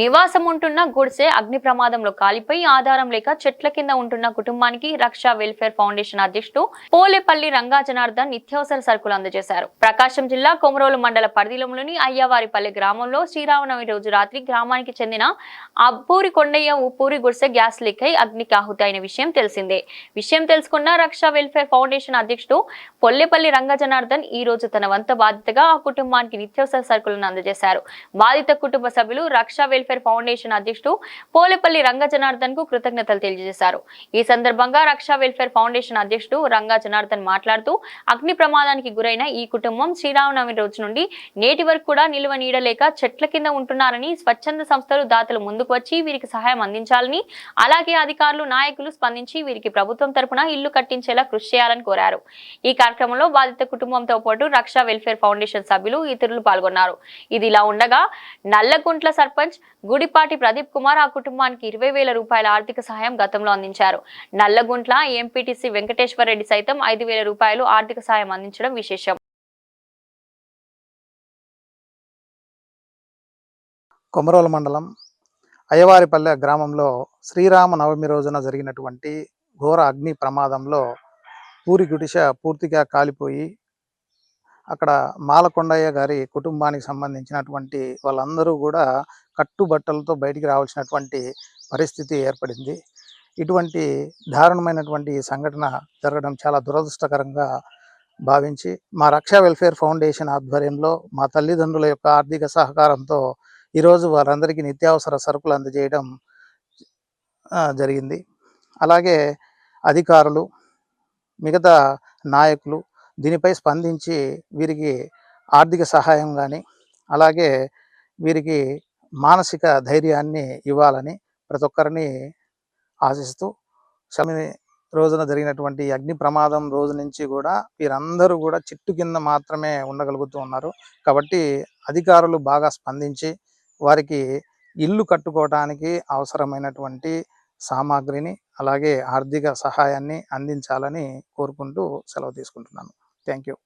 నివాసం ఉంటున్న గుడిసె అగ్ని ప్రమాదంలో కాలిపోయి ఆధారం లేక చెట్ల కింద ఉంటున్న కుటుంబానికి రక్షా వెల్ఫేర్ ఫౌండేషన్ అధ్యక్షుడు పోలేపల్లి రంగా జనార్దన్ నిత్యావసర సరుకులు అందజేశారు. ప్రకాశం జిల్లా కొమరోలు మండల పరిధిలోని అయ్యవారిపల్లె గ్రామంలో శ్రీరామనవమి రోజు రాత్రి గ్రామానికి చెందిన అబ్బూరి కొండయ్య ఉప్పూరి గుడిసె గ్యాస్ లీక్ అయి అగ్నికి ఆహుతి అయిన విషయం తెలిసిందే. విషయం తెలుసుకున్న రక్షా వెల్ఫేర్ ఫౌండేషన్ అధ్యక్షుడు పొల్లేపల్లి రంగ జనార్దన్ ఈ రోజు తన వంత బాధ్యతగా ఆ కుటుంబానికి నిత్యావసర సరుకులను అందజేశారు. బాధిత కుటుంబ సభ్యులు రక్షా వెల్ఫేర్ ఫౌండేషన్ అధ్యక్షుడు పోలేపల్లి రంగ జనార్దన్కు కృతజ్ఞతలు తెలియజేశారు. ఈ సందర్భంగా రక్షా వెల్ఫేర్ ఫౌండేషన్ అధ్యక్షుడు రంగా జనార్దన్ మాట్లాడుతూ అగ్ని ప్రమాదానికి గురైన ఈ కుటుంబం శ్రీరామనవమి రోజు నుండి నేటి వరకు కూడా నిలువ నీడలేక చెట్ల కింద ఉంటున్నారని స్వచ్ఛంద సంస్థలు దాతలు ముందుకు వచ్చి వీరికి సహాయం అందించాలని అలాగే అధికారులు నాయకులు స్పందించి వీరికి ప్రభుత్వం తరపున ఇల్లు కట్టించేలా కృషి చేయాలని కోరారు. ఈ కార్యక్రమంలో బాధిత కుటుంబంతో పాటు రక్షా వెల్ఫేర్ ఫౌండేషన్ సభ్యులు ఇతరులు పాల్గొన్నారు. ఇది ఇలా ఉండగా నల్లగుంట్ల సర్పంచ్ గుడిపాటి ప్రదీప్ కుమార్ ఆ కుటుంబానికి ఇరవై వేల రూపాయల ఆర్థిక సహాయం గతంలో అందించారు. నల్లగుంట్ల ఎంపీటీసీ వెంకటేశ్వర రెడ్డి సైతం ఐదు వేల రూపాయలు ఆర్థిక సాయం అందించడం విశేషం. కొమరోల మండలం అయ్యవారిపల్లె గ్రామంలో శ్రీరామ నవమి రోజున జరిగినటువంటి ఘోర అగ్ని ప్రమాదంలో పూరి గుడిష పూర్తిగా కాలిపోయి అక్కడ మాలకొండయ్య గారి కుటుంబానికి సంబంధించినటువంటి వాళ్ళందరూ కూడా కట్టుబట్టలతో బయటికి రావాల్సినటువంటి పరిస్థితి ఏర్పడింది. ఇటువంటి దారుణమైనటువంటి సంఘటన జరగడం చాలా దురదృష్టకరంగా భావించి మా రక్షా వెల్ఫేర్ ఫౌండేషన్ ఆధ్వర్యంలో మా తల్లిదండ్రుల యొక్క ఆర్థిక సహకారంతో ఈరోజు వారందరికీ నిత్యావసర సరుకులు అందజేయడం జరిగింది. అలాగే అధికారులు మిగతా నాయకులు దీనిపై స్పందించి వీరికి ఆర్థిక సహాయం కానీ అలాగే వీరికి మానసిక ధైర్యాన్ని ఇవ్వాలని ప్రతి ఒక్కరిని ఆశిస్తూ శమి రోజున జరిగినటువంటి అగ్ని ప్రమాదం రోజు నుంచి కూడా వీరందరూ కూడా చెట్టు కింద మాత్రమే ఉండగలుగుతూ ఉన్నారు. కాబట్టి అధికారులు బాగా స్పందించి వారికి ఇల్లు కట్టుకోవడానికి అవసరమైనటువంటి సామాగ్రిని అలాగే ఆర్థిక సహాయాన్ని అందించాలని కోరుకుంటూ సెలవు తీసుకుంటున్నాను. Thank you.